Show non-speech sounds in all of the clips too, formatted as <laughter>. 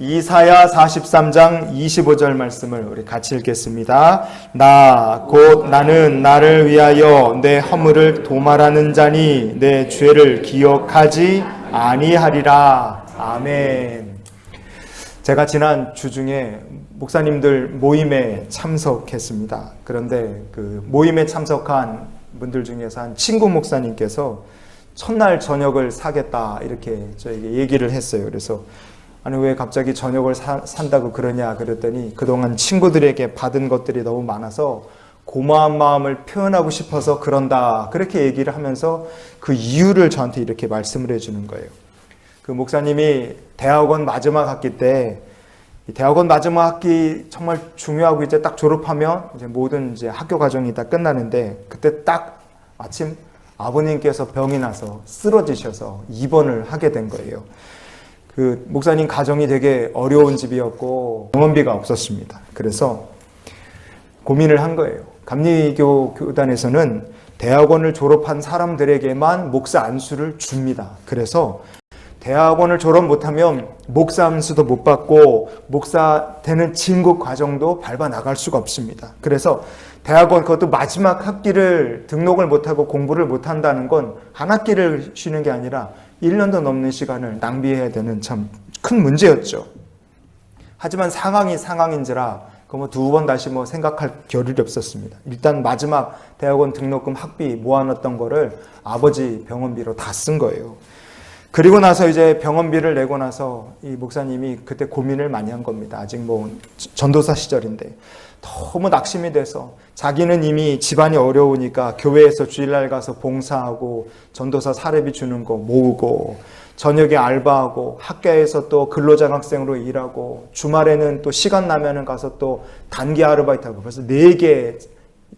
이사야 43장 25절 말씀을 우리 같이 읽겠습니다. 나 곧 나는 나를 위하여 내 허물을 도말하는 자니 내 죄를 기억하지 아니하리라. 아멘. 제가 지난 주 중에 목사님들 모임에 참석했습니다. 그런데 그 모임에 참석한 분들 중에서 한 친구 목사님께서 첫날 저녁을 사겠다 이렇게 저에게 얘기를 했어요. 그래서 아니 왜 갑자기 저녁을 사, 산다고 그러냐 그랬더니 그동안 친구들에게 받은 것들이 너무 많아서 고마운 마음을 표현하고 싶어서 그런다 그렇게 얘기를 하면서 그 이유를 저한테 이렇게 말씀을 해주는 거예요. 그 목사님이 대학원 마지막 학기 때 대학원 마지막 학기 정말 중요하고 이제 딱 졸업하면 이제 모든 이제 학교 과정이 다 끝나는데 그때 딱 마침 아버님께서 병이 나서 쓰러지셔서 입원을 하게 된 거예요. 그 목사님 가정이 되게 어려운 집이었고 병원비가 없었습니다. 그래서 고민을 한 거예요. 감리교 교단에서는 대학원을 졸업한 사람들에게만 목사 안수를 줍니다. 그래서 대학원을 졸업 못하면 목사 안수도 못 받고 목사 되는 진급 과정도 밟아 나갈 수가 없습니다. 그래서 대학원 그것도 마지막 학기를 등록을 못하고 공부를 못한다는 건 한 학기를 쉬는 게 아니라 1년도 넘는 시간을 낭비해야 되는 참 큰 문제였죠. 하지만 상황이 상황인지라 그뭐두 번 다시 뭐 생각할 겨를이 없었습니다. 일단 마지막 대학원 등록금 학비 모아놨던 거를 아버지 병원비로 다 쓴 거예요. 그리고 나서 이제 병원비를 내고 나서 이 목사님이 그때 고민을 많이 한 겁니다. 아직 뭐 전도사 시절인데 너무 낙심이 돼서 자기는 이미 집안이 어려우니까 교회에서 주일날 가서 봉사하고 전도사 사례비 주는 거 모으고 저녁에 알바하고 학교에서 또 근로장학생으로 일하고 주말에는 또 시간 나면은 가서 또 단기 아르바이트하고 그래서 네개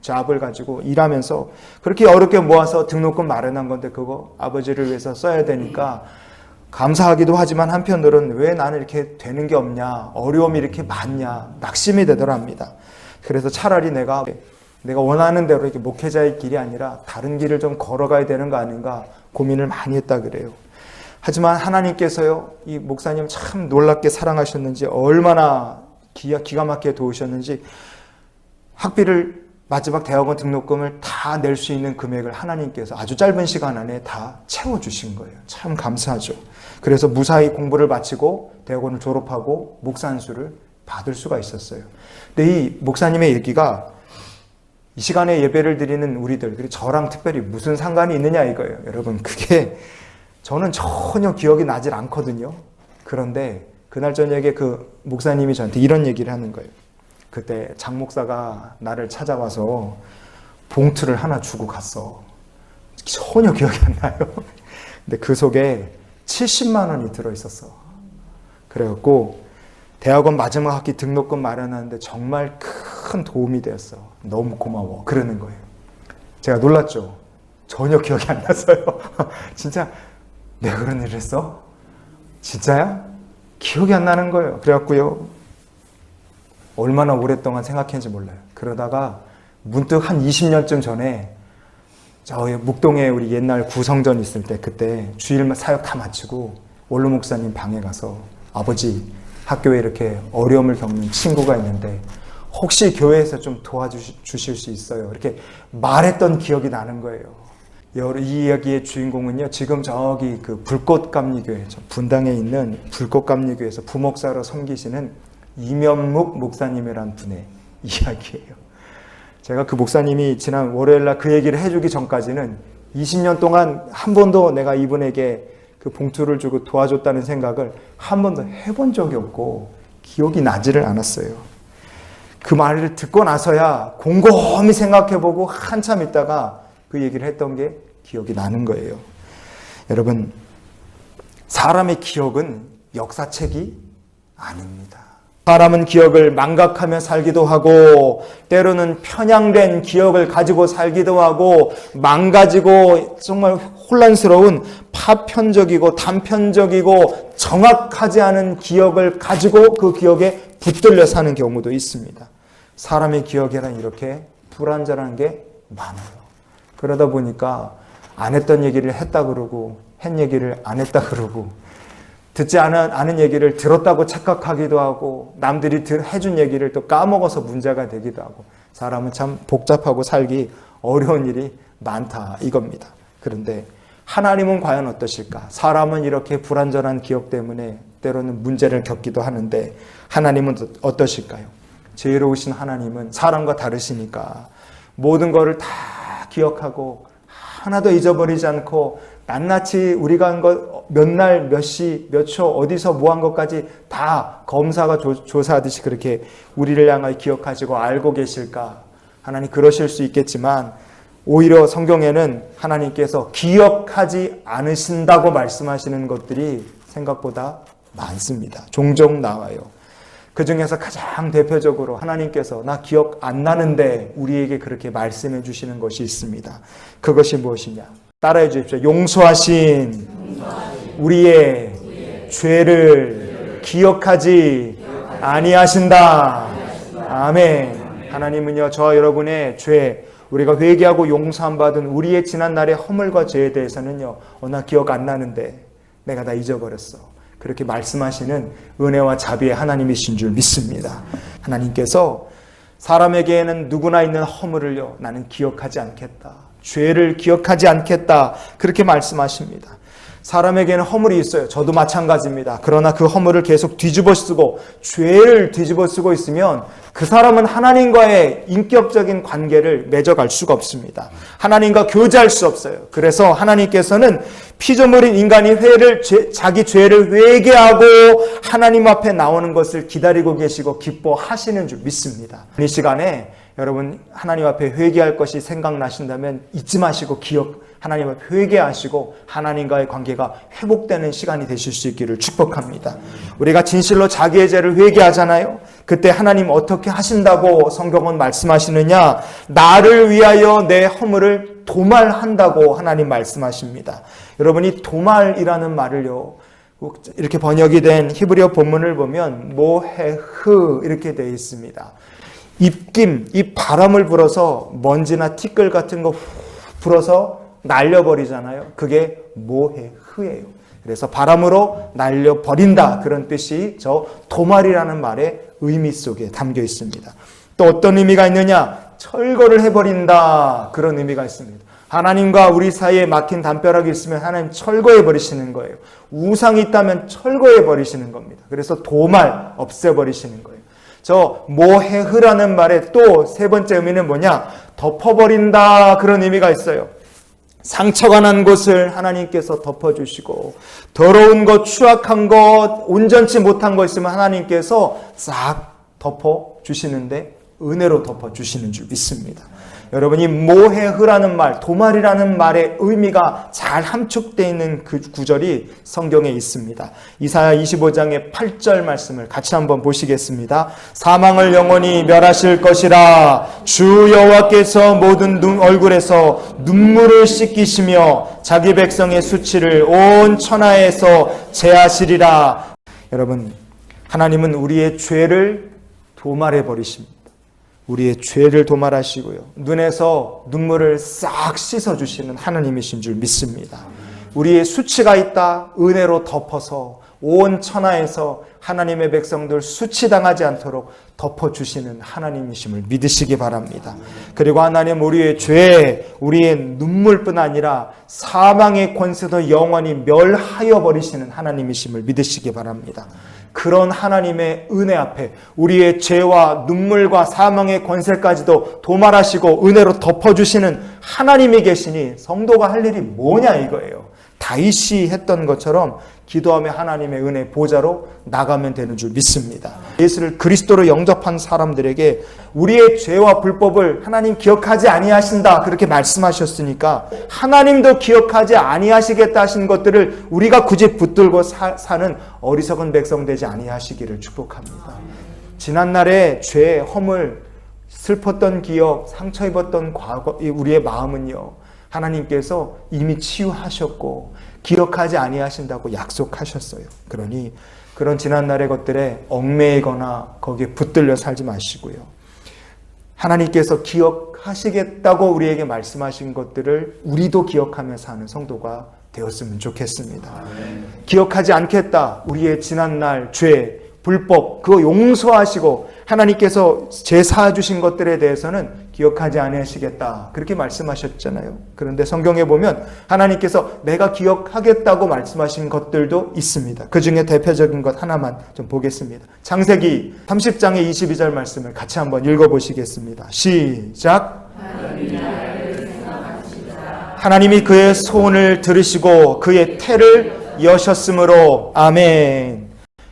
잡을 가지고 일하면서 그렇게 어렵게 모아서 등록금 마련한 건데 그거 아버지를 위해서 써야 되니까 감사하기도 하지만 한편으로는 왜 나는 이렇게 되는 게 없냐 어려움이 이렇게 많냐 낙심이 되더랍니다. 그래서 차라리 내가 내가 원하는 대로 이렇게 목회자의 길이 아니라 다른 길을 좀 걸어가야 되는 거 아닌가 고민을 많이 했다 그래요. 하지만 하나님께서요, 이 목사님 참 놀랍게 사랑하셨는지, 얼마나 기가, 기가 막히게 도우셨는지, 학비를 마지막 대학원 등록금을 다 낼 수 있는 금액을 하나님께서 아주 짧은 시간 안에 다 채워주신 거예요. 참 감사하죠. 그래서 무사히 공부를 마치고 대학원을 졸업하고 목사 안수를 받을 수가 있었어요. 근데 이 목사님의 얘기가 이 시간에 예배를 드리는 우리들, 그리고 저랑 특별히 무슨 상관이 있느냐 이거예요. 여러분, 그게 저는 전혀 기억이 나질 않거든요. 그런데 그날 저녁에 그 목사님이 저한테 이런 얘기를 하는 거예요. 그때 장 목사가 나를 찾아와서 봉투를 하나 주고 갔어. 전혀 기억이 안 나요. <laughs> 근데 그 속에 70만 원이 들어 있었어. 그래갖고 대학원 마지막 학기 등록금 마련하는데 정말 큰 도움이 되었어. 너무 고마워. 그러는 거예요. 제가 놀랐죠. 전혀 기억이 안 났어요. <laughs> 진짜 내가 그런 일을 했어? 진짜야? 기억이 안 나는 거예요. 그래갖고요. 얼마나 오랫동안 생각했는지 몰라요. 그러다가 문득 한 20년쯤 전에 저희 묵동에 우리 옛날 구성전 있을 때 그때 주일 사역 다 마치고 원로 목사님 방에 가서 아버지 학교에 이렇게 어려움을 겪는 친구가 있는데 혹시 교회에서 좀 도와주실 수 있어요? 이렇게 말했던 기억이 나는 거예요. 이 이야기의 주인공은요, 지금 저기 그 불꽃감리교회, 분당에 있는 불꽃감리교회에서 부목사로 섬기시는 이면묵 목사님이란 분의 <laughs> 이야기예요. 제가 그 목사님이 지난 월요일 날 그 얘기를 해주기 전까지는 20년 동안 한 번도 내가 이분에게 그 봉투를 주고 도와줬다는 생각을 한 번도 해본 적이 없고 기억이 나지를 않았어요. 그 말을 듣고 나서야 곰곰이 생각해보고 한참 있다가 그 얘기를 했던 게 기억이 나는 거예요. 여러분, 사람의 기억은 역사책이 아닙니다. 사람은 기억을 망각하며 살기도 하고, 때로는 편향된 기억을 가지고 살기도 하고, 망가지고 정말 혼란스러운 파편적이고 단편적이고 정확하지 않은 기억을 가지고 그 기억에 붙들려 사는 경우도 있습니다. 사람의 기억에는 이렇게 불안전한 게 많아요. 그러다 보니까 안 했던 얘기를 했다 그러고, 했 얘기를 안 했다 그러고, 듣지 않은, 않은 얘기를 들었다고 착각하기도 하고 남들이 들, 해준 얘기를 또 까먹어서 문제가 되기도 하고 사람은 참 복잡하고 살기 어려운 일이 많다 이겁니다. 그런데 하나님은 과연 어떠실까? 사람은 이렇게 불완전한 기억 때문에 때로는 문제를 겪기도 하는데 하나님은 어떠실까요? 지혜로우신 하나님은 사람과 다르시니까 모든 것을 다 기억하고 하나도 잊어버리지 않고 낱낱이 우리가 한 것 몇 날, 몇 시, 몇 초, 어디서 뭐 한 것까지 다 검사가 조, 조사하듯이 그렇게 우리를 향하여 기억하시고 알고 계실까? 하나님 그러실 수 있겠지만 오히려 성경에는 하나님께서 기억하지 않으신다고 말씀하시는 것들이 생각보다 많습니다. 종종 나와요. 그 중에서 가장 대표적으로 하나님께서 나 기억 안 나는데 우리에게 그렇게 말씀해 주시는 것이 있습니다. 그것이 무엇이냐? 따라해 주십시오. 용서하신 우리의 죄를 기억하지 아니하신다. 아멘. 하나님은요, 저와 여러분의 죄, 우리가 회개하고 용서함 받은 우리의 지난 날의 허물과 죄에 대해서는요, 어, 나 기억 안 나는데 내가 다 잊어버렸어. 그렇게 말씀하시는 은혜와 자비의 하나님이신 줄 믿습니다. 하나님께서 사람에게는 누구나 있는 허물을요, 나는 기억하지 않겠다. 죄를 기억하지 않겠다. 그렇게 말씀하십니다. 사람에게는 허물이 있어요. 저도 마찬가지입니다. 그러나 그 허물을 계속 뒤집어 쓰고 죄를 뒤집어 쓰고 있으면 그 사람은 하나님과의 인격적인 관계를 맺어갈 수가 없습니다. 하나님과 교제할 수 없어요. 그래서 하나님께서는 피조물인 인간이 회를 자기 죄를 회개하고 하나님 앞에 나오는 것을 기다리고 계시고 기뻐하시는 줄 믿습니다. 이 시간에 여러분 하나님 앞에 회개할 것이 생각나신다면 잊지 마시고 기억 하나님 앞에 회개하시고 하나님과의 관계가 회복되는 시간이 되실 수 있기를 축복합니다. 우리가 진실로 자기의 죄를 회개하잖아요. 그때 하나님 어떻게 하신다고 성경은 말씀하시느냐? 나를 위하여 내 허물을 도말한다고 하나님 말씀하십니다. 여러분이 도말이라는 말을요. 이렇게 번역이 된 히브리어 본문을 보면 모헤흐 이렇게 되어 있습니다. 입김, 이 바람을 불어서 먼지나 티끌 같은 거 불어서 날려버리잖아요. 그게 모해 흐예요. 그래서 바람으로 날려버린다 그런 뜻이 저 도말이라는 말의 의미 속에 담겨 있습니다. 또 어떤 의미가 있느냐? 철거를 해버린다 그런 의미가 있습니다. 하나님과 우리 사이에 막힌 담벼락이 있으면 하나님 철거해 버리시는 거예요. 우상이 있다면 철거해 버리시는 겁니다. 그래서 도말 없애 버리시는 거예요. 저 모해흐라는 말의 또 세 번째 의미는 뭐냐? 덮어버린다 그런 의미가 있어요. 상처가 난 곳을 하나님께서 덮어주시고 더러운 것, 추악한 것, 온전치 못한 것 있으면 하나님께서 싹 덮어주시는데 은혜로 덮어주시는 줄 믿습니다. 여러분이 모해흐라는 말, 도말이라는 말의 의미가 잘 함축되어 있는 그 구절이 성경에 있습니다. 이사야 25장의 8절 말씀을 같이 한번 보시겠습니다. 사망을 영원히 멸하실 것이라 주 여호와께서 모든 눈 얼굴에서 눈물을 씻기시며 자기 백성의 수치를 온 천하에서 제하시리라. 여러분, 하나님은 우리의 죄를 도말해 버리십니다. 우리의 죄를 도말하시고요. 눈에서 눈물을 싹 씻어주시는 하나님이신 줄 믿습니다. 우리의 수치가 있다 은혜로 덮어서 온 천하에서 하나님의 백성들 수치당하지 않도록 덮어주시는 하나님이심을 믿으시기 바랍니다. 그리고 하나님 우리의 죄, 우리의 눈물뿐 아니라 사망의 권세도 영원히 멸하여 버리시는 하나님이심을 믿으시기 바랍니다. 그런 하나님의 은혜 앞에 우리의 죄와 눈물과 사망의 권세까지도 도말하시고 은혜로 덮어주시는 하나님이 계시니 성도가 할 일이 뭐냐 이거예요. 다윗이 했던 것처럼 기도하며 하나님의 은혜 보좌로 나가면 되는 줄 믿습니다. 예수를 그리스도로 영접한 사람들에게 우리의 죄와 불법을 하나님 기억하지 아니하신다 그렇게 말씀하셨으니까 하나님도 기억하지 아니하시겠다 하신 것들을 우리가 굳이 붙들고 사, 는 어리석은 백성 되지 아니하시기를 축복합니다. 지난날의 죄, 허물, 슬펐던 기억, 상처 입었던 과거, 우리의 마음은요. 하나님께서 이미 치유하셨고 기억하지 아니하신다고 약속하셨어요. 그러니 그런 지난날의 것들에 얽매이거나 거기에 붙들려 살지 마시고요. 하나님께서 기억하시겠다고 우리에게 말씀하신 것들을 우리도 기억하며 사는 성도가 되었으면 좋겠습니다. 기억하지 않겠다. 우리의 지난날 죄, 불법 그거 용서하시고 하나님께서 제사 주신 것들에 대해서는 기억하지 아니하시겠다. 그렇게 말씀하셨잖아요. 그런데 성경에 보면 하나님께서 내가 기억하겠다고 말씀하신 것들도 있습니다. 그 중에 대표적인 것 하나만 좀 보겠습니다. 창세기 30장의 22절 말씀을 같이 한번 읽어 보시겠습니다. 시작. 하나님이 그의 소원을 들으시고 그의 태를 여셨으므로 아멘.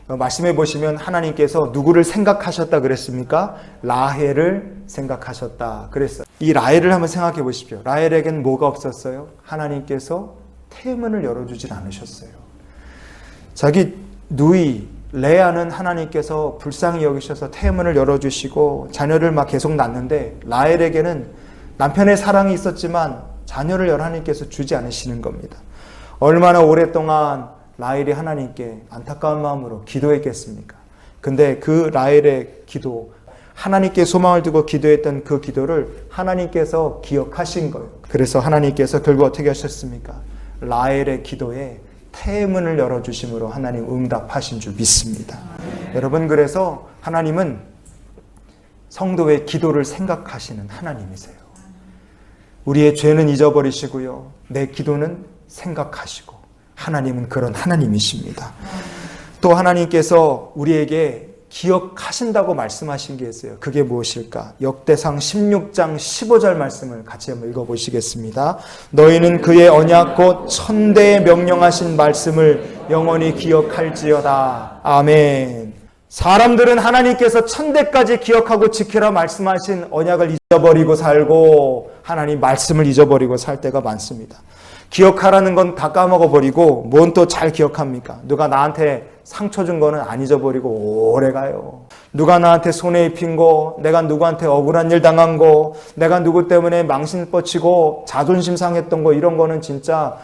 어, 말씀해 보시면 하나님께서 누구를 생각하셨다 그랬습니까? 라헬을 생각하셨다 그랬어요. 이 라헬을 한번 생각해 보십시오. 라헬에겐 뭐가 없었어요? 하나님께서 태문을 열어주질 않으셨어요. 자기 누이 레아는 하나님께서 불쌍히 여기셔서 태문을 열어주시고 자녀를 막 계속 낳는데 라헬에게는 남편의 사랑이 있었지만 자녀를 하나님께서 주지 않으시는 겁니다. 얼마나 오랫동안 라헬이 하나님께 안타까운 마음으로 기도했겠습니까? 근데 그 라헬의 기도, 하나님께 소망을 두고 기도했던 그 기도를 하나님께서 기억하신 거예요. 그래서 하나님께서 결국 어떻게 하셨습니까? 라헬의 기도에 태문을 열어주심으로 하나님 응답하신 줄 믿습니다. 여러분, 그래서 하나님은 성도의 기도를 생각하시는 하나님이세요. 우리의 죄는 잊어버리시고요. 내 기도는 생각하시고 하나님은 그런 하나님이십니다. 또 하나님께서 우리에게 기억하신다고 말씀하신 게 있어요. 그게 무엇일까? 역대상 16장 15절 말씀을 같이 한번 읽어보시겠습니다. 너희는 그의 언약 곧 천대에 명령하신 말씀을 영원히 기억할지어다. 아멘. 사람들은 하나님께서 천대까지 기억하고 지키라 말씀하신 언약을 잊어버리고 살고 하나님 말씀을 잊어버리고 살 때가 많습니다. 기억하라는 건 다 까먹어버리고 뭔 또 잘 기억합니까? 누가 나한테 상처 준 거는 안 잊어버리고 오래 가요. 누가 나한테 손해 입힌 거, 내가 누구한테 억울한 일 당한 거, 내가 누구 때문에 망신 뻗치고 자존심 상했던 거 이런 거는 진짜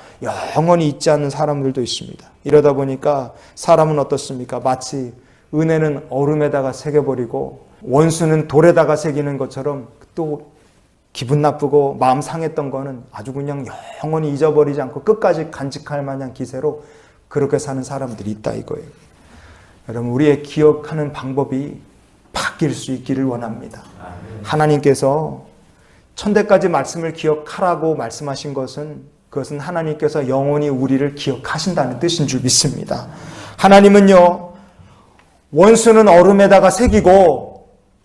영원히 잊지 않는 사람들도 있습니다. 이러다 보니까 사람은 어떻습니까? 마치 은혜는 얼음에다가 새겨버리고 원수는 돌에다가 새기는 것처럼 또 기분 나쁘고 마음 상했던 거는 아주 그냥 영원히 잊어버리지 않고 끝까지 간직할 만한 기세로 그렇게 사는 사람들이 있다 이거예요. 여러분 우리의 기억하는 방법이 바뀔 수 있기를 원합니다. 하나님께서 천대까지 말씀을 기억하라고 말씀하신 것은 그것은 하나님께서 영원히 우리를 기억하신다는 뜻인 줄 믿습니다. 하나님은요 원수는 얼음에다가 새기고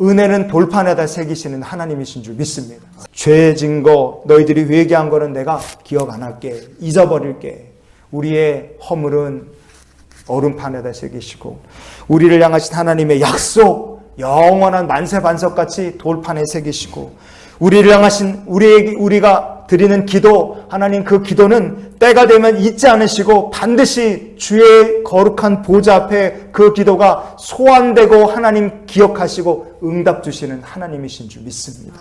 은혜는 돌판에다 새기시는 하나님이신 줄 믿습니다. 죄진 거, 너희들이 회개한 거는 내가 기억 안 할게. 잊어버릴게. 우리의 허물은 얼음판에다 새기시고, 우리를 향하신 하나님의 약속, 영원한 만세 반석 같이 돌판에 새기시고, 우리를 향하신 우리 우리가 드리는 기도, 하나님 그 기도는 때가 되면 잊지 않으시고 반드시 주의 거룩한 보좌 앞에 그 기도가 소환되고 하나님 기억하시고 응답 주시는 하나님이신 줄 믿습니다.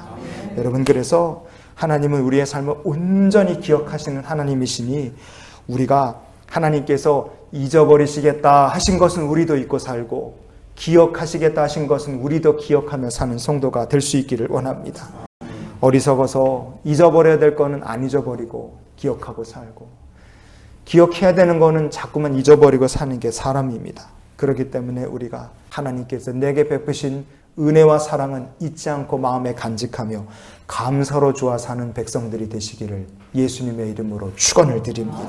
여러분 그래서 하나님은 우리의 삶을 온전히 기억하시는 하나님이시니 우리가 하나님께서 잊어버리시겠다 하신 것은 우리도 잊고 살고 기억하시겠다 하신 것은 우리도 기억하며 사는 성도가 될 수 있기를 원합니다. 어리석어서 잊어버려야 될 거는 안 잊어버리고 기억하고 살고 기억해야 되는 거는 자꾸만 잊어버리고 사는 게 사람입니다. 그렇기 때문에 우리가 하나님께서 내게 베푸신 은혜와 사랑은 잊지 않고 마음에 간직하며 감사로 좋아 사는 백성들이 되시기를 예수님의 이름으로 축원을 드립니다.